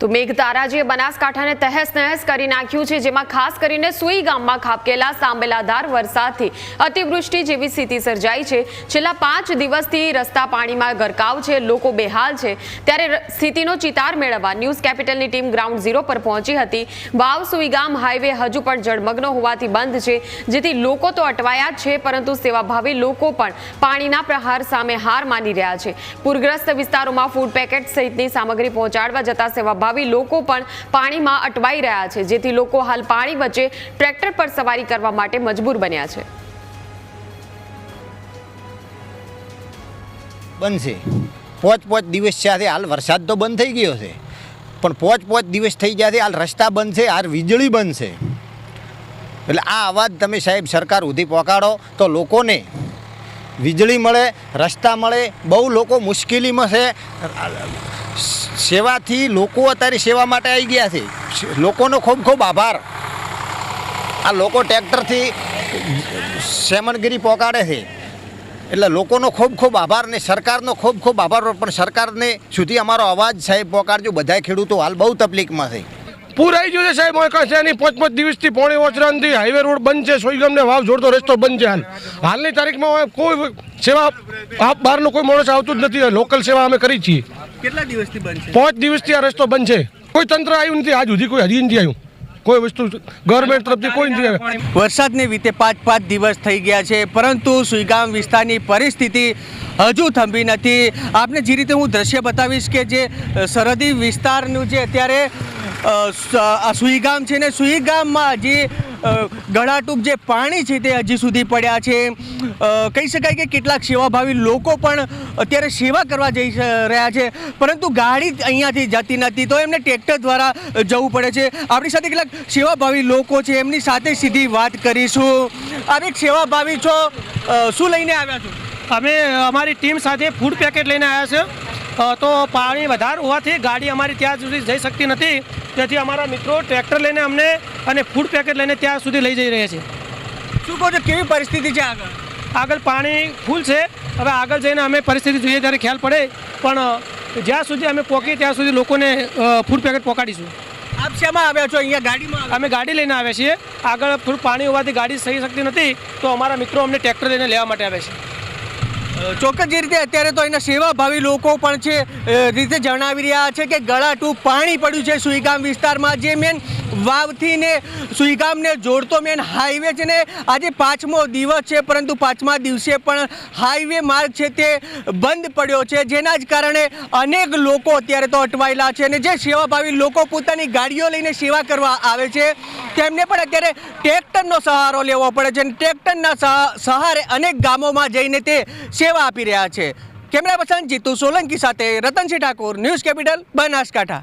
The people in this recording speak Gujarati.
તો મેઘતારાજીએ બનાસકાંઠાને તહેસ નહેસ કરી નાખ્યું છે, જેમાં ખાસ કરીને સુઈ ગામમાં ખાબકેલા, સાંબેલાધાર વરસાદથી અતિવૃષ્ટિ જેવી સ્થિતિ સર્જાઈ છે. છેલ્લા પાંચ દિવસથી રસ્તા પાણીમાં ગરકાવ છે, લોકો બેહાલ છે. ત્યારે સ્થિતિનો ચિતાર મેળવવા ન્યૂઝ કેપિટલની ટીમ ગ્રાઉન્ડ ઝીરો પર પહોંચી હતી. વાવ સુઈગામ હાઈવે હજુ પણ જળમગ્ન હોવાથી બંધ છે, જેથી લોકો તો અટવાયા જ છે, પરંતુ સેવાભાવી લોકો પણ પાણીના પ્રહાર સામે હાર માની રહ્યા છે. પૂરગ્રસ્ત વિસ્તારોમાં ફૂડ પેકેટ સહિતની સામગ્રી પહોંચાડવા જતા સેવાભાવી લોકો પણ પાણીમાં અટવાઈ રહ્યા છે, જેથી લોકો હાલ પાણી વચ્ચે ટ્રેક્ટર પર સવારી કરવા માટે મજબૂર બન્યા છે. બનશે. પોચ પોચ દિવસ સાથે હાલ વરસાદ તો બંધ થઈ ગયો છે. પણ પોચ પોચ દિવસ થઈ ગયા છે, હાલ રસ્તા બંધ છે હાલ વીજળી બંધ છે એટલે આ અવાજ તમે સાહેબ સરકાર સુધી પહોંચાડો તો લોકોને વીજળી મળે, રસ્તા મળે, બહુ લોકો મુશ્કેલીમાં છે. સેવાથી લોકો અત્યારે સેવા માટે આવી ગયા છે. લોકોનો ખૂબ ખૂબ આભાર. આ લોકો ટ્રેક્ટરથી સેમનગીરી પહોંચાડે છે. એટલે લોકોનો ખૂબ ખૂબ આભાર ને સરકારનો ખૂબ ખૂબ આભાર, પણ સરકારને સુધી અમારો અવાજ સાહેબ પહોંચાડજો બધા ખેડૂતો હાલ બહુ તકલીફમાં છે. પૂર આવી ગયું છે સાહેબ મોય એની પાંચ પાંચ દિવસથી પોણી ઓચરાનથી હાઈવે રોડ બંધ છે સોઈગામને વાવ જોડતો રસ્તો બંધ છે હાલ. હાલની તારીખમાં કોઈ સેવા આપ બહારનું કોઈ માણસ આવતું જ નથી લોકલ સેવા અમે કરી છીએ. કેટલા દિવસથી બંધ છે? પાંચ દિવસથી આ રસ્તો બંધ છે. કોઈ તંત્ર આવ્યું નથી આજ સુધી કોઈ હજી નથી આવ્યું. કોઈ વસ્તુ ગવર્મેન્ટ તરફથી કોઈ નથી વરસાદને વીતે પાંચ પાંચ દિવસ થઈ ગયા છે પરંતુ સુઈગામ વિસ્તારની પરિસ્થિતિ હજુ થંભી નથી. આપને જે રીતે હું દ્રશ્ય બતાવીશ કે જે સરહદી વિસ્તારનું જે અત્યારે સુઈગામ છે ને સુઈગામમાં જે અ, ગળાટૂબ જે પાણી છે તે હજી સુધી પડ્યા છે. કહી શકાય કે કેટલાક સેવાભાવી લોકો પણ અત્યારે સેવા કરવા જઈ રહ્યા છે. પરંતુ ગાડી અહીંયાથી જતી નથી તો એમને ટ્રેક્ટર દ્વારા જવું પડે છે. આપણી સાથે કેટલાક સેવાભાવી લોકો છે. એમની સાથે સીધી વાત કરીશું. આપ એક સેવાભાવી છો. શું લઈને આવ્યા છો? અમે અમારી ટીમ સાથે ફૂડ પેકેટ લઈને આવ્યા છે. તો પાણી વધારે હોવાથી ગાડી અમારી ત્યાં સુધી જઈ શકતી નથી. તેથી અમારા મિત્રો ટ્રેક્ટર લઈને અમને અને ફૂડ પેકેટ લઈને ત્યાં સુધી લઈ જઈ રહ્યા છે. શું કહો છો કેવી પરિસ્થિતિ છે આગળ? આગળ પાણી ફૂલ છે. હવે આગળ જઈને અમે પરિસ્થિતિ જોઈએ ત્યારે ખ્યાલ પડે. પણ જ્યાં સુધી અમે પહોંચીએ ત્યાં સુધી લોકોને ફૂડ પેકેટ પહોંચાડીશું આપ શેમાં આવ્યા છો? અહીંયા ગાડીમાં અમે ગાડી લઈને આવ્યા છીએ. આગળ થોડું પાણી હોવાથી ગાડી સહી શકતી નથી. તો અમારા મિત્રો અમને ટ્રેક્ટર લઈને લેવા માટે આવે છે. ચોક્કસ જે રીતે અત્યારે તો એના સેવાભાવી લોકો પણ છે રીતે જણાવી રહ્યા છે કે ગળાટું પાણી પડ્યું છે સુઈગામ વિસ્તારમાં. જે મેન વાવથી ને સુઈગામને જોડતો મેન હાઈવે છે ને આજે પાંચમો દિવસ છે, પરંતુ પાંચમા દિવસે પણ હાઈવે માર્ગ છે તે બંધ પડ્યો છે. જેના જ કારણે અનેક લોકો અત્યારે તો અટવાયેલા છે અને જે સેવાભાવી લોકો પોતાની ગાડીઓ લઈને સેવા કરવા આવે છે, તેમને પણ અત્યારે ટ્રેક્ટરનો સહારો લેવો પડે છે અને ટ્રેક્ટરના સહા- સહારે અનેક ગામોમાં જઈને તે સેવા આપી રહ્યા છે. કેમેરા પર્સન જીતુ સોલંકી સાથે રતનસિંહ ઠાકોર, ન્યૂઝ કેપિટલ, બનાસકાંઠા.